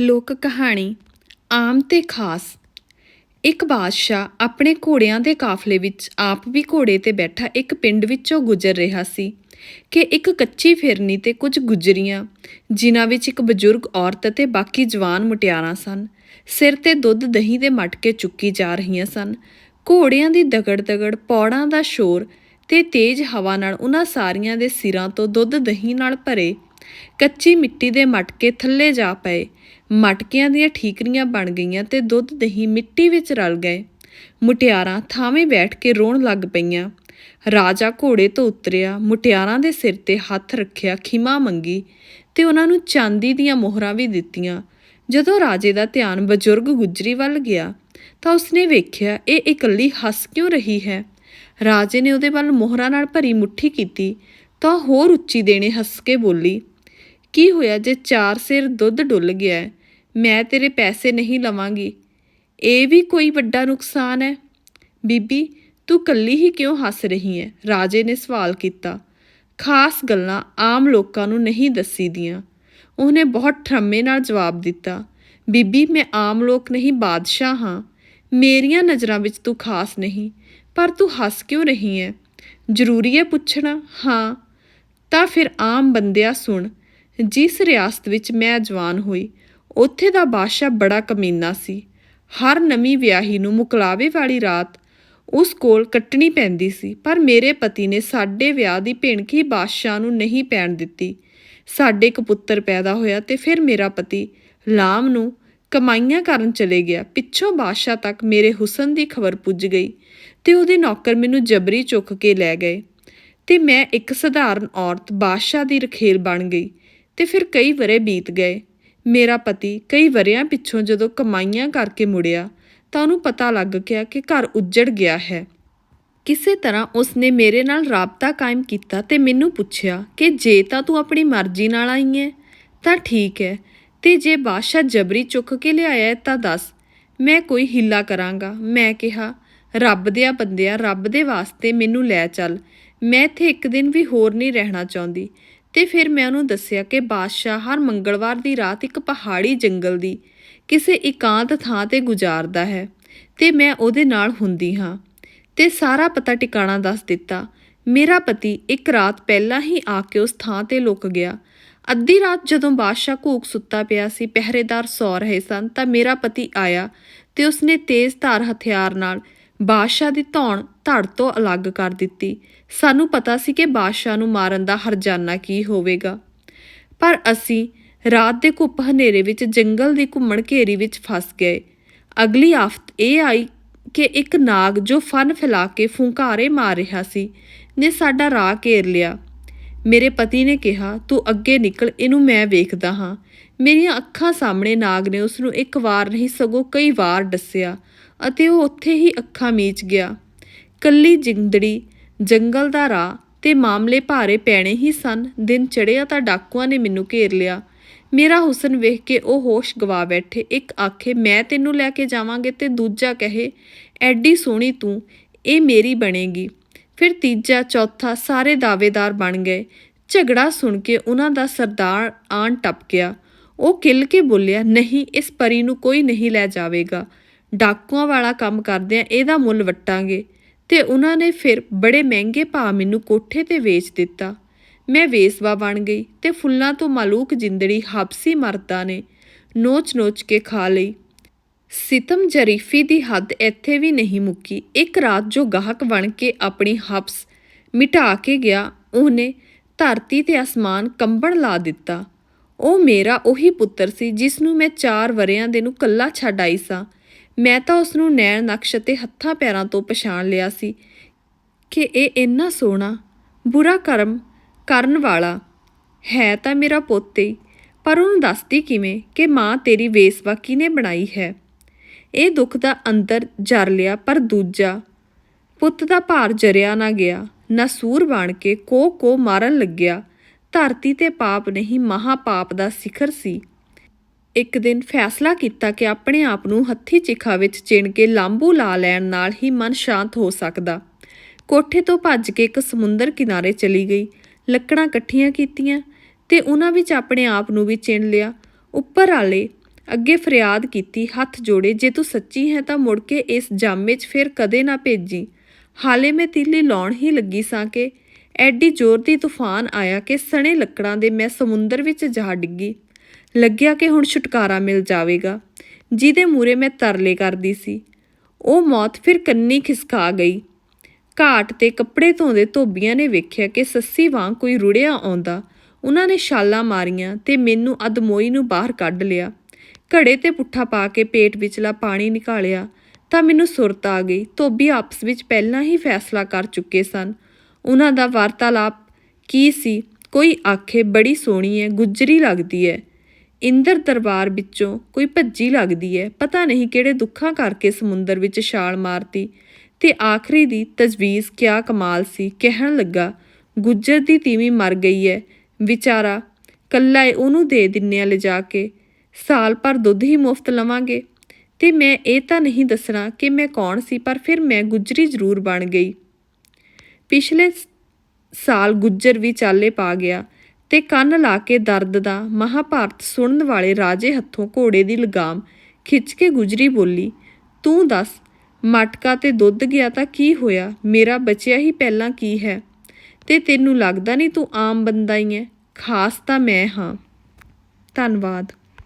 ਲੋਕ ਕਹਾਣੀ, ਆਮ ਤੇ ਖਾਸ। ਇੱਕ ਬਾਦਸ਼ਾਹ ਆਪਣੇ ਘੋੜਿਆਂ ਦੇ ਕਾਫਲੇ ਵਿੱਚ ਆਪ ਵੀ ਘੋੜੇ ਤੇ ਬੈਠਾ ਇੱਕ ਪਿੰਡ ਵਿੱਚੋਂ ਗੁਜ਼ਰ ਰਿਹਾ ਸੀ ਕਿ ਇੱਕ ਕੱਚੀ ਫਿਰਨੀ ਤੇ ਕੁਝ ਗੁਜਰੀਆਂ, ਜਿਨ੍ਹਾਂ ਵਿੱਚ ਇੱਕ ਬਜ਼ੁਰਗ ਔਰਤ ਅਤੇ ਬਾਕੀ ਜਵਾਨ ਮੁਟਿਆਰਾਂ ਸਨ, ਸਿਰ ਤੇ ਦੁੱਧ ਦਹੀਂ ਦੇ ਮਟਕੇ ਚੁੱਕੀ ਜਾ ਰਹੀਆਂ ਸਨ। ਘੋੜਿਆਂ ਦੀ ਦਗੜ-ਦਗੜ, ਪੌੜਾਂ ਦਾ ਸ਼ੋਰ ਤੇ ਤੇਜ਼ ਹਵਾ ਨਾਲ ਉਹਨਾਂ ਸਾਰੀਆਂ ਦੇ ਸਿਰਾਂ ਤੋਂ ਦੁੱਧ ਦਹੀਂ ਨਾਲ ਭਰੇ ਕੱਚੀ ਮਿੱਟੀ ਦੇ ਮਟਕੇ ਥੱਲੇ ਜਾ ਪਏ। ਮਟਕਿਆਂ ਦੀਆਂ ਠੀਕਰੀਆਂ ਬਣ ਗਈਆਂ ਤੇ ਦੁੱਧ ਦਹੀਂ ਮਿੱਟੀ ਵਿੱਚ ਰਲ ਗਏ। ਮੁਟਿਆਰਾਂ ਥਾਵੇਂ ਬੈਠ ਕੇ ਰੋਣ ਲੱਗ ਪਈਆਂ। ਰਾਜਾ ਘੋੜੇ ਤੋਂ ਉਤਰਿਆ, ਮੁਟਿਆਰਾਂ ਦੇ ਸਿਰ ਤੇ ਹੱਥ ਰੱਖਿਆ, ਖਿਮਾ ਮੰਗੀ ਤੇ ਉਹਨਾਂ ਨੂੰ ਚਾਂਦੀ ਦੀਆਂ ਮੋਹਰਾਂ ਵੀ ਦਿੱਤੀਆਂ। ਜਦੋਂ ਰਾਜੇ ਦਾ ਧਿਆਨ ਬਜ਼ੁਰਗ ਗੁਜਰੀ ਵੱਲ ਗਿਆ, ਤਾਂ ਉਸਨੇ ਵੇਖਿਆ, ਇਹ ਇਕੱਲੀ ਹੱਸ ਕਿਉਂ ਰਹੀ ਹੈ? ਰਾਜੇ ਨੇ ਉਹਦੇ ਵੱਲ ਮੋਹਰਾਂ ਨਾਲ ਭਰੀ ਮੁੱਠੀ ਕੀਤੀ, ਤਾਂ ਹੋਰ ਉੱਚੀ ਦੇਣੇ ਹੱਸ ਕੇ ਬੋਲੀ ਕੀ ਹੋਇਆ ਜੇ ਚਾਰ ਸਿਰ ਦੁੱਧ ਡੁੱਲ ਗਿਆ ਮੈਂ ਤੇਰੇ ਪੈਸੇ ਨਹੀਂ ਲਵਾਂਗੀ। ਇਹ ਵੀ ਕੋਈ ਵੱਡਾ ਨੁਕਸਾਨ ਹੈ? ਬੀਬੀ, ਤੂੰ ਕੱਲੀ ਹੀ ਕਿਉਂ ਹੱਸ ਰਹੀ ਹੈ? ਰਾਜੇ ਨੇ ਸਵਾਲ ਕੀਤਾ। ਖਾਸ ਗੱਲਾਂ ਆਮ ਲੋਕਾਂ ਨੂੰ ਨਹੀਂ ਦੱਸੀਦੀਆਂ। ਉਹਨੇ ਬਹੁਤ ਠਰਮੇ ਨਾਲ ਜਵਾਬ ਦਿੱਤਾ। ਬੀਬੀ, ਮੈਂ ਆਮ ਲੋਕ ਨਹੀਂ, ਬਾਦਸ਼ਾਹ ਹਾਂ। ਮੇਰੀਆਂ ਨਜ਼ਰਾਂ ਵਿੱਚ ਤੂੰ ਖਾਸ ਨਹੀਂ, ਪਰ ਤੂੰ ਹੱਸ ਕਿਉਂ ਰਹੀ ਹੈ? ਜ਼ਰੂਰੀ ਹੈ ਪੁੱਛਣਾ? ਹਾਂ। ਤਾਂ ਫਿਰ ਆਮ ਬੰਦਿਆ ਸੁਣ। ਜਿਸ ਰਿਆਸਤ ਵਿੱਚ ਮੈਂ ਜਵਾਨ ਹੋਈ, ਉੱਥੇ ਦਾ ਬਾਦਸ਼ਾਹ ਬੜਾ ਕਮੀਨਾ ਸੀ। ਹਰ ਨਵੀਂ ਵਿਆਹੀ ਨੂੰ ਮੁਕਲਾਵੇ ਵਾਲੀ ਰਾਤ ਉਸ ਕੋਲ ਕੱਟਣੀ ਪੈਂਦੀ ਸੀ, ਪਰ ਮੇਰੇ ਪਤੀ ਨੇ ਸਾਡੇ ਵਿਆਹ ਦੀ ਭਿਣਕੀ ਬਾਦਸ਼ਾਹ ਨੂੰ ਨਹੀਂ ਪੈਣ ਦਿੱਤੀ। ਸਾਡੇ ਇੱਕ ਪੁੱਤਰ ਪੈਦਾ ਹੋਇਆ ਤੇ ਫਿਰ ਮੇਰਾ ਪਤੀ ਲਾਮ ਨੂੰ ਕਮਾਈਆਂ ਕਰਨ ਚਲੇ ਗਿਆ। ਪਿੱਛੋਂ ਬਾਦਸ਼ਾਹ ਤੱਕ ਮੇਰੇ ਹੁਸਨ ਦੀ ਖਬਰ ਪੁੱਜ ਗਈ ਤੇ ਉਹਦੇ ਨੌਕਰ ਮੈਨੂੰ ਜਬਰੀ ਚੁੱਕ ਕੇ ਲੈ ਗਏ ਤੇ ਮੈਂ ਇੱਕ ਸਧਾਰਨ ਔਰਤ ਬਾਦਸ਼ਾਹ ਦੀ ਰਖੇਲ ਬਣ ਗਈ। ਤੇ ਫਿਰ ਕਈ ਵਰੇ ਬੀਤ ਗਏ। ਮੇਰਾ ਪਤੀ ਕਈ ਵਰਿਆਂ ਪਿੱਛੋਂ ਜਦੋਂ ਕਮਾਈਆਂ ਕਰਕੇ ਮੁੜਿਆ, ਤਾਂ ਉਹਨੂੰ ਪਤਾ ਲੱਗ ਗਿਆ ਕਿ ਘਰ ਉੱਜੜ ਗਿਆ ਹੈ। ਕਿਸੇ ਤਰ੍ਹਾਂ ਉਸਨੇ ਮੇਰੇ ਨਾਲ ਰਾਬਤਾ ਕਾਇਮ ਕੀਤਾ ਤੇ ਮੈਨੂੰ ਪੁੱਛਿਆ ਕਿ ਜੇ ਤਾਂ ਤੂੰ ਆਪਣੀ ਮਰਜ਼ੀ ਨਾਲ ਆਈ ਹੈ, ਤਾਂ ਠੀਕ ਹੈ। ਤੇ ਜੇ ਬਾਦਸ਼ਾਹ ਜਬਰੀ ਚੁੱਕ ਕੇ ਲਿਆਇਆ ਤਾਂ ਦੱਸ, ਮੈਂ ਕੋਈ ਹਿੱਲਾ ਕਰਾਂਗਾ। ਮੈਂ ਕਿਹਾ, ਰੱਬ ਦਿਆ ਬੰਦਿਆ, ਰੱਬ ਦੇ ਵਾਸਤੇ ਮੈਨੂੰ ਲੈ ਚੱਲ। ਮੈਂ ਇੱਥੇ ਇੱਕ ਦਿਨ ਵੀ ਹੋਰ ਨਹੀਂ ਰਹਿਣਾ ਚਾਹੁੰਦੀ। ਤੇ ਫਿਰ ਮੈਂ ਉਹਨੂੰ ਦੱਸਿਆ ਕਿ ਬਾਦਸ਼ਾਹ ਹਰ ਮੰਗਲਵਾਰ ਦੀ ਰਾਤ ਇੱਕ ਪਹਾੜੀ ਜੰਗਲ ਦੀ, ਕਿਸੇ ਇਕਾਂਤ ਥਾਂ ਤੇ ਗੁਜ਼ਾਰਦਾ ਹੈ ਤੇ ਮੈਂ ਉਹਦੇ ਨਾਲ ਹੁੰਦੀ ਹਾਂ। ਤੇ ਸਾਰਾ ਪਤਾ ਟਿਕਾਣਾ ਦੱਸ ਦਿੱਤਾ। ਮੇਰਾ ਪਤੀ ਇੱਕ ਰਾਤ ਪਹਿਲਾਂ ਹੀ ਆ ਕੇ ਉਸ ਥਾਂ ਤੇ ਲੁਕ ਗਿਆ। ਅੱਧੀ ਰਾਤ ਜਦੋਂ ਬਾਦਸ਼ਾਹ ਘੂਕ ਸੁੱਤਾ ਪਿਆ ਸੀ, ਪਹਿਰੇਦਾਰ ਸੌ ਰਹੇ ਸਨ, ਤਾਂ ਮੇਰਾ ਪਤੀ ਆਇਆ ਤੇ ਉਸਨੇ ਤੇਜ਼ ਧਾਰ ਹਥਿਆਰ ਨਾਲ ਬਾਦਸ਼ਾਹ ਦੀ ਧੌਣ ਧੜ ਤੋਂ ਅਲੱਗ ਕਰ ਦਿੱਤੀ। ਸਾਨੂੰ ਪਤਾ ਸੀ ਕਿ ਬਾਦਸ਼ਾਹ ਨੂੰ ਮਾਰਨ ਦਾ ਹਰਜਾਨਾ ਕੀ ਹੋਵੇਗਾ। ਪਰ ਅਸੀਂ ਰਾਤ ਦੇ ਘੁੱਪ ਹਨੇਰੇ ਵਿੱਚ ਜੰਗਲ ਦੀ ਘੁੰਮਣ ਘੇਰੀ ਵਿੱਚ ਫਸ ਗਏ। ਅਗਲੀ ਆਫਤ ਇਹ ਆਈ ਕਿ ਇੱਕ ਨਾਗ ਜੋ ਫਨ ਫੈਲਾ ਕੇ ਫੁੰਕਾਰੇ ਮਾਰ ਰਿਹਾ ਸੀ, ਨੇ ਸਾਡਾ ਰਾਹ ਘੇਰ ਲਿਆ। ਮੇਰੇ ਪਤੀ ਨੇ ਕਿਹਾ, ਤੂੰ ਅੱਗੇ ਨਿਕਲ, ਇਹਨੂੰ ਮੈਂ ਵੇਖਦਾ ਹਾਂ। ਮੇਰੀਆਂ ਅੱਖਾਂ ਸਾਹਮਣੇ ਨਾਗ ਨੇ ਉਸ ਨੂੰ ਇੱਕ ਵਾਰ ਨਹੀਂ, ਸਗੋਂ ਕਈ ਵਾਰ ਡੱਸਿਆ ਅਤੇ ਉਹ ਉੱਥੇ ਹੀ ਅੱਖਾਂ ਮੀਚ ਗਿਆ। ਕੱਲੀ ਜਿੰਦੜੀ, ਜੰਗਲ ਦਾ ਰਾਹ ਤੇ ਮਾਮਲੇ ਭਾਰੇ ਪੈਣੇ ਹੀ ਸਨ। ਦਿਨ ਚੜਿਆ ਤਾਂ ਡਾਕੂਆਂ ਨੇ ਮੈਨੂੰ ਘੇਰ ਲਿਆ। ਮੇਰਾ ਹੁਸਨ ਵੇਖ ਕੇ ਉਹ ਹੋਸ਼ ਗਵਾ ਬੈਠੇ। ਇੱਕ ਆਖੇ, ਮੈਂ ਤੈਨੂੰ ਲੈ ਕੇ ਜਾਵਾਂਗੇ ਤੇ ਦੂਜਾ ਕਹੇ, ਐਡੀ ਸੋਹਣੀ ਤੂੰ, ਇਹ ਮੇਰੀ ਬਣੇਗੀ ਫਿਰ ਤੀਜਾ, ਚੌਥਾ ਸਾਰੇ ਦਾਅਵੇਦਾਰ ਬਣ ਗਏ। ਝਗੜਾ ਸੁਣ ਕੇ ਉਹਨਾਂ ਦਾ ਸਰਦਾਰ ਆਣ ਟੱਪ ਗਿਆ ਉਹ ਕਿੱਲ ਕੇ ਬੋਲਿਆ, ਨਹੀਂ, ਇਸ ਪਰੀ ਨੂੰ ਕੋਈ ਨਹੀਂ ਲੈ ਜਾਵੇਗਾ। ਡਾਕੂਆਂ ਵਾਲਾ ਕੰਮ ਕਰਦਿਆਂ ਇਹਦਾ ਮੁੱਲ ਵਟਾਂਗੇ। ਤੇ ਉਹਨਾਂ ਨੇ ਫਿਰ ਬੜੇ ਮਹਿੰਗੇ ਭਾਅ ਮੈਨੂੰ ਕੋਠੇ ਤੇ ਵੇਚ ਦਿੱਤਾ। ਮੈਂ ਵੇਸਵਾ ਬਣ ਗਈ ਤੇ ਫੁੱਲਾਂ ਤੋਂ ਮਾਲੂਕ ਜਿੰਦੜੀ ਹਬਸੀ ਮਰਦਾਂ ਨੇ, ਨੋਚ-ਨੋਚ ਕੇ ਖਾ ਲਈ। ਸਿਤਮ ਜਰੀਫੀ ਦੀ ਹੱਦ ਇੱਥੇ ਵੀ ਨਹੀਂ ਮੁੱਕੀ। ਇੱਕ ਰਾਤ ਜੋ ਗਾਹਕ ਬਣ ਕੇ ਆਪਣੀ ਹਬਸ ਮਿਟਾ ਕੇ ਗਿਆ, ਉਹਨੇ ਧਰਤੀ ਤੇ ਅਸਮਾਨ ਕੰਬਣ ਲਾ ਦਿੱਤਾ। ਉਹ ਮੇਰਾ ਉਹੀ ਪੁੱਤਰ ਸੀ, ਜਿਸ ਨੂੰ ਮੈਂ 4 ਵਰਿਆਂ ਦੇ ਨੂੰ ਕੱਲਾ ਛੱਡ ਆਈ ਸਾਂ। ਮੈਂ ਤਾਂ ਉਸ ਨੂੰ ਨੈਣ ਨਕਸ਼ ਅਤੇ ਹੱਥਾਂ ਪੈਰਾਂ ਤੋਂ ਪਛਾਣ ਲਿਆ ਸੀ ਕਿ ਇਹ ਇੰਨਾ ਸੋਹਣਾ, ਬੁਰਾ ਕਰਮ ਕਰਨ ਵਾਲਾ ਹੈ ਤਾਂ ਮੇਰਾ ਪੁੱਤ ਹੀ ਪਰ ਉਹਨੂੰ ਦੱਸਦੀ ਕਿਵੇਂ ਕਿ ਮਾਂ ਤੇਰੀ ਵੇਸਵਾ ਕਿਨੇ ਬਣਾਈ ਹੈ। ਇਹ ਦੁੱਖ ਦਾ ਅੰਦਰ ਜਰ ਲਿਆ, ਪਰ ਦੂਜਾ ਪੁੱਤ ਦਾ ਭਾਰ ਜਰਿਆ ਨਾ ਗਿਆ। ਨਾ ਸੂਰ ਬਣ ਕੇ ਕੋ ਕੋ ਮਾਰਨ ਲੱਗਿਆ। ਧਰਤੀ ਤੇ ਪਾਪ ਨਹੀਂ ਮਹਾ ਪਾਪ ਦਾ ਸਿਖਰ ਸੀ। ਇੱਕ ਦਿਨ ਫੈਸਲਾ ਕੀਤਾ ਕਿ ਆਪਣੇ ਆਪ ਨੂੰ ਹੱਥੀ ਚਿਖਾ ਵਿੱਚ ਚਿਣ ਕੇ ਲਾਂਬੂ ਲਾ ਲੈਣ ਨਾਲ ਹੀ ਮਨ ਸ਼ਾਂਤ ਹੋ ਸਕਦਾ। ਕੋਠੇ ਤੋਂ ਭੱਜ ਕੇ ਇੱਕ ਸਮੁੰਦਰ ਕਿਨਾਰੇ ਚਲੀ ਗਈ। ਲੱਕੜਾਂ ਇਕੱਠੀਆਂ ਕੀਤੀਆਂ ਤੇ ਉਹਨਾਂ ਵਿੱਚ ਆਪਣੇ ਆਪ ਨੂੰ ਵੀ ਚਿਣ ਲਿਆ। ਉੱਪਰ ਵਾਲੇ ਅੱਗੇ ਫਰਿਆਦ ਕੀਤੀ, ਹੱਥ ਜੋੜੇ, ਜੇ ਤੂੰ ਸੱਚੀ ਹੈ ਤਾਂ ਮੁੜ ਕੇ ਇਸ ਜਾਮੇ 'ਚ ਫਿਰ ਕਦੇ ਨਾ ਭੇਜੀ। ਹਾਲੇ ਮੈਂ ਤੀਲੀ ਲਾਉਣ ਹੀ ਲੱਗੀ ਸਾਂ ਕਿ ਐਡੀ ਜ਼ੋਰ ਦੀ ਤੂਫਾਨ ਆਇਆ ਕਿ ਸਣੇ ਲੱਕੜਾਂ ਦੇ ਮੈਂ ਸਮੁੰਦਰ ਵਿੱਚ ਜਾ ਡਿੱਗੀ। ਲੱਗਿਆ ਕਿ ਹੁਣ ਛੁਟਕਾਰਾ ਮਿਲ ਜਾਵੇਗਾ। ਜਿਹਦੇ ਮੂਰੇ ਮੈਂ ਤਰਲੇ ਕਰਦੀ ਸੀ। ਉਹ ਮੌਤ ਫਿਰ ਕੰਨੀ ਖਿਸਕਾ ਗਈ। ਘਾਟ ਤੇ ਕੱਪੜੇ ਧੋਂਦੇ ਧੋਬੀਆਂ ਨੇ ਵੇਖਿਆ ਕਿ ਸੱਸੀ ਵਾਂਗ ਕੋਈ ਰੁੜਿਆ ਆਉਂਦਾ। ਉਹਨਾਂ ਨੇ ਛਾਲਾਂ ਮਾਰੀਆਂ ਤੇ ਮੈਨੂੰ ਅਦਮੋਈ ਨੂੰ ਬਾਹਰ ਕੱਢ ਲਿਆ। ਘੜੇ ਤੇ ਪੁੱਠਾ ਪਾ ਕੇ ਪੇਟ ਵਿਚਲਾ ਪਾਣੀ ਨਿਕਾਲਿਆ ਤਾਂ ਮੈਨੂੰ ਸੁਰਤ ਆ ਗਈ। ਧੋਬੀ ਆਪਸ ਵਿੱਚ ਪਹਿਲਾਂ ਹੀ ਫੈਸਲਾ ਕਰ ਚੁੱਕੇ ਸਨ। ਉਹਨਾਂ ਦਾ ਵਾਰਤਾਲਾਪ ਕੀ ਸੀ? ਕੋਈ ਆਖੇ, ਬੜੀ ਸੋਹਣੀ ਹੈ ਗੁੱਜਰੀ ਲੱਗਦੀ ਹੈ ਇੰਦਰ ਦਰਬਾਰ ਵਿੱਚੋਂ ਕੋਈ ਭੱਜੀ ਲੱਗਦੀ ਹੈ ਪਤਾ ਨਹੀਂ ਕਿਹੜੇ ਦੁੱਖਾਂ ਕਰਕੇ ਸਮੁੰਦਰ ਵਿੱਚ ਛਾਲ ਮਾਰਤੀ। ਤੇ ਆਖਰੀ ਦੀ ਤਜਵੀਜ਼, ਕਿਆ ਕਮਾਲ ਸੀ। ਕਹਿਣ ਲੱਗਾ, ਗੁੱਜਰ ਦੀ ਤੀਵੀਂ ਮਰ ਗਈ ਹੈ ਵਿਚਾਰਾ, ਕੱਲਾ ਉਹਨੂੰ ਦੇ ਦਿੰਨੇ ਆ ਲਿਜਾ ਕੇ। ਸਾਲ ਭਰ ਦੁੱਧ ਹੀ ਮੁਫਤ ਲਵਾਂਗੇ। ਤੇ ਮੈਂ ਇਹ ਤਾਂ ਨਹੀਂ ਦੱਸਣਾ ਕਿ ਮੈਂ ਕੌਣ ਸੀ, ਪਰ ਫਿਰ ਮੈਂ ਗੁੱਜਰੀ ਜ਼ਰੂਰ ਬਣ ਗਈ। ਪਿਛਲੇ ਸਾਲ ਗੁੱਜਰ ਵੀ ਚਾਲੇ ਪਾ ਗਿਆ ਤੇ ਕੰਨ ਲਾ ਕੇ ਦਰਦ ਦਾ ਮਹਾਭਾਰਤ ਸੁਣਨ ਵਾਲੇ ਰਾਜੇ ਹੱਥੋਂ ਘੋੜੇ ਦੀ ਲਗਾਮ ਖਿੱਚ ਕੇ ਗੁਜਰੀ ਬੋਲੀ, ਤੂੰ ਦੱਸ, ਮਟਕਾ ਤੇ ਦੁੱਧ ਗਿਆ ਤਾਂ ਕੀ ਹੋਇਆ? ਮੇਰਾ ਬਚਿਆ ਹੀ ਪਹਿਲਾਂ ਕੀ ਹੈ? ਤੇ ਤੈਨੂੰ ਲੱਗਦਾ ਨਹੀਂ ਤੂੰ ਆਮ ਬੰਦਾ ਹੀ ਹੈ ਖਾਸ ਤਾਂ ਮੈਂ ਹਾਂ। ਧੰਨਵਾਦ।